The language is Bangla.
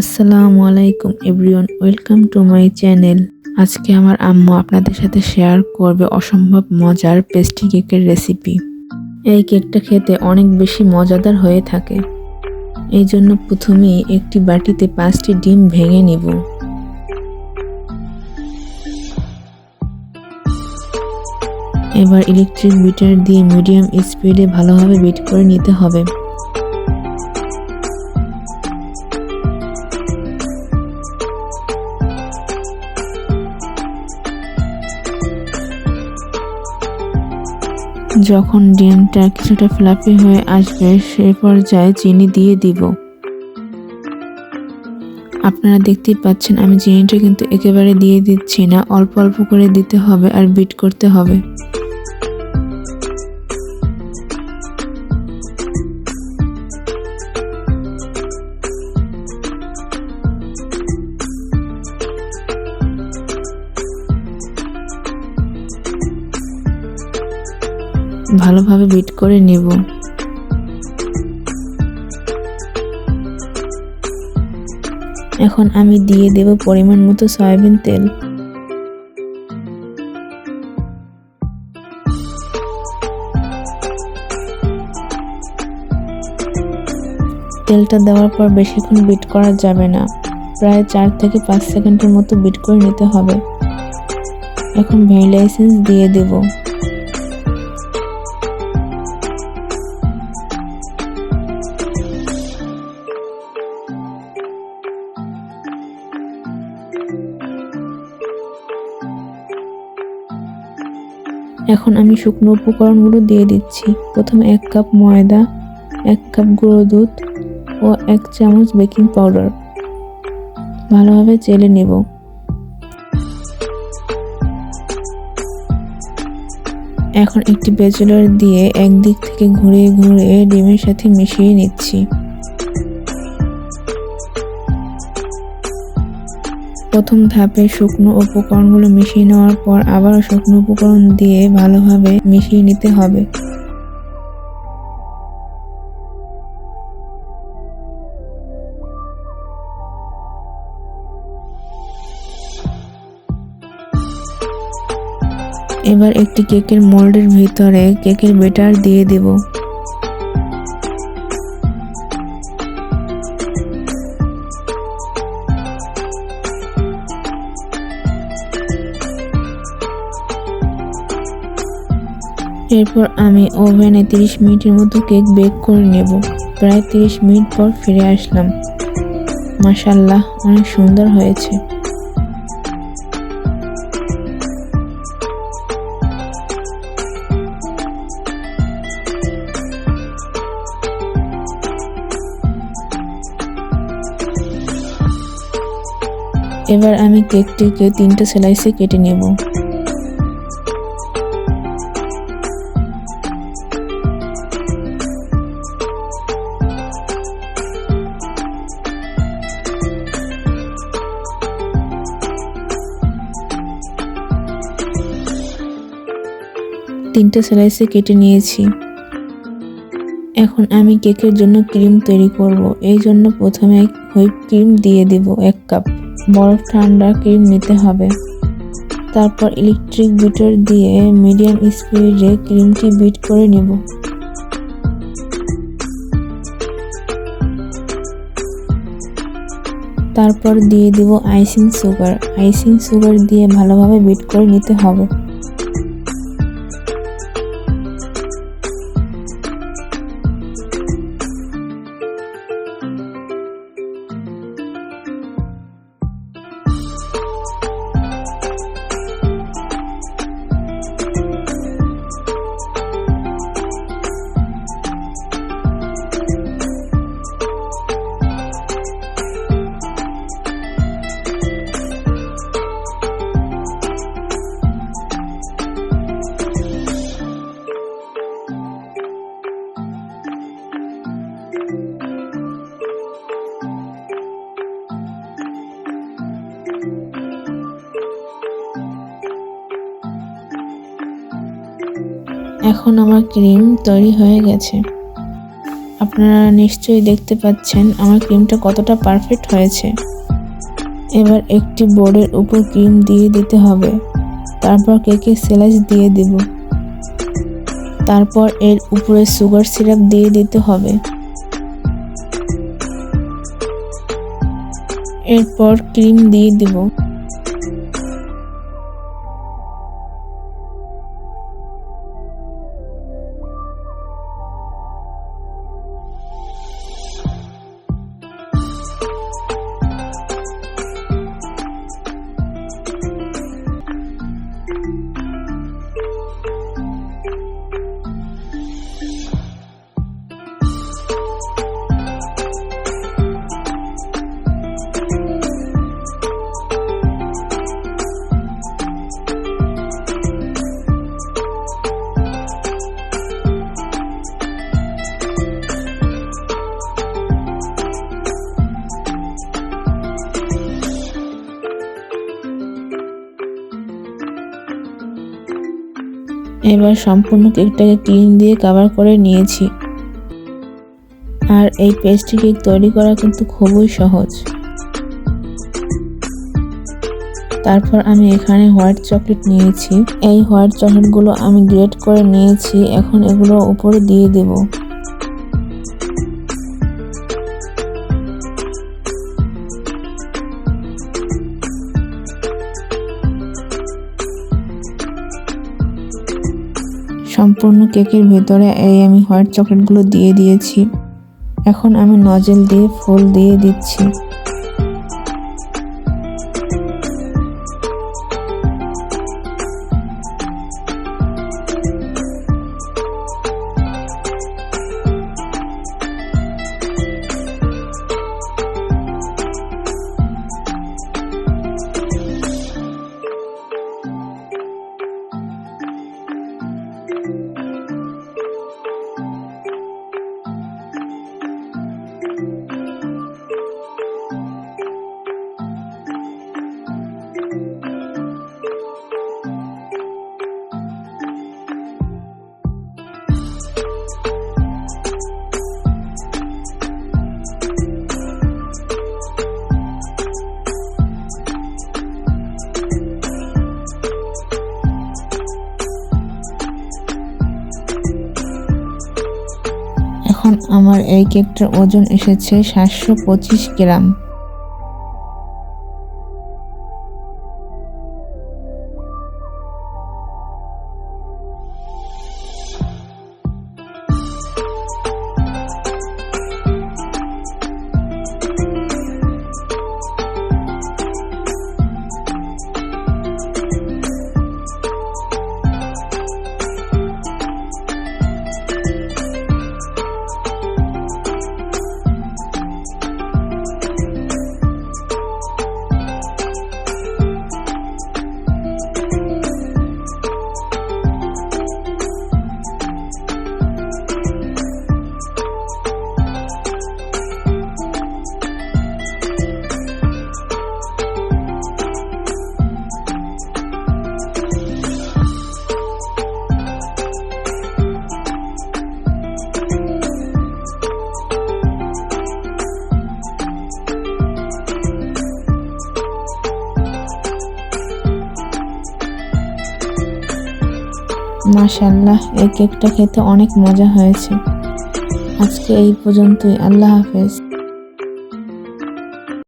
আসসালামু আলাইকুম everyone, welcome to my channel. আজকে আমার আম্মু আপনাদের সাথে শেয়ার করবে অসম্ভব মজার পেস্ট্রি কেকের রেসিপি। এই কেকটা খেতে অনেক বেশি মজাদার হয়ে থাকে। এই জন্য প্রথমেই একটি বাটিতে পাঁচটি ডিম ভেঙে নিব। এবার ইলেকট্রিক বিটার দিয়ে মিডিয়াম স্পিডে ভালোভাবে বিট করে নিতে হবে। যখন ডিমটা কিছুটা ফ্লাফি হয়ে আসবে, সে পর্যায়ে চিনি দিয়ে দিব। আপনারা দেখতেই পাচ্ছেন, আমি চিনিটা কিন্তু একেবারে দিয়ে দিচ্ছি না। অল্প অল্প করে দিতে হবে আর বিট করতে হবে। ভালোভাবে বিট করে নেব। এখন আমি দিয়ে দেব পরিমাণ মতো সয়াবিন তেল। তেলটা দেওয়ার পর বেশিক্ষণ বিট করা যাবে না। প্রায় চার থেকে পাঁচ সেকেন্ডের মতো বিট করে নিতে হবে। এখন ভ্যানিলা এসেন্স দিয়ে দেবো। এখন আমি শুকনো উপকরণগুলো দিয়ে দিচ্ছি। প্রথমে এক কাপ ময়দা, এক কাপ গুঁড়ো দুধ ও এক চামচ বেকিং পাউডার। ভালোভাবে চেলে নেব। এখন একটি বেচুলার দিয়ে একদিক থেকে ঘুরিয়ে ঘুরিয়ে ডিমের সাথে মিশিয়ে নিচ্ছি। প্রথম ধাপে শুকনো উপকরণগুলো মিশিয়ে নেওয়ার পর আবারও শুকনো উপকরণ দিয়ে ভালোভাবে মিশিয়ে নিতে হবে। এবার একটি কেকের মোল্ডের ভিতরে কেকের বেটার দিয়ে দেব। এরপর আমি ওভেনে 30 মিনিটের মতো কেক বেক করে নেব। প্রায় 30 মিনিট পর ফিরে আসলাম। মাসাল্লাহ অনেক সুন্দর হয়েছে। এবার আমি কেকটিকে তিনটে স্লাইসে কেটে নেব। তিনটে স্লাইসে কেটে নিয়েছি। এখন আমি কেকের জন্য ক্রিম তৈরি করব। এই জন্য প্রথমে হুইপ ক্রিম দিয়ে দেব, এক কাপ বরফ ঠান্ডা ক্রিম নিতে হবে। তারপর ইলেকট্রিক বিটার দিয়ে মিডিয়াম স্পিডে ক্রিমটি বিট করে নেব। তারপর দিয়ে দিব আইসিং সুগার আইসিং সুগার দিয়ে ভালোভাবে বিট করে নিতে হবে। এখন আমার ক্রিম তৈরি হয়ে গেছে। আপনারা নিশ্চয়ই দেখতে পাচ্ছেন আমার ক্রিমটা কতটা পারফেক্ট হয়েছে। এবার একটি বোর্ডের উপর ক্রিম দিয়ে দিতে হবে। তারপর কেকে স্লাইস দিয়ে দেব। তারপর এর উপরে সুগার সিরাপ দিয়ে দিতে হবে। এরপর ক্রিম দিয়ে দেব। এবার সম্পূর্ণ কেকটাকে ক্লিন দিয়ে কাভার করে নিয়েছি। আর এই পেস্ট্রি কেক তৈরি করা কিন্তু খুবই সহজ। তারপর আমি এখানে হোয়াইট চকলেট নিয়েছি। এই হোয়াইট চকলেটগুলো আমি গ্রেট করে নিয়েছি। এখন এগুলো উপরে দিয়ে দেব। সম্পূর্ণ কেকের ভেতরে এই আমি হোয়াইট চকলেটগুলো দিয়ে দিয়েছি। এখন আমি নজেল দিয়ে, ফুল দিয়ে দিচ্ছি। এখন আমার এই কেকটার ওজন এসেছে সাতশো পঁচিশ গ্রাম। মাশাল্লাহ এই কেকটা খেতে অনেক মজা হয়েছে। আজকে এই পর্যন্তই আল্লাহ হাফেজ।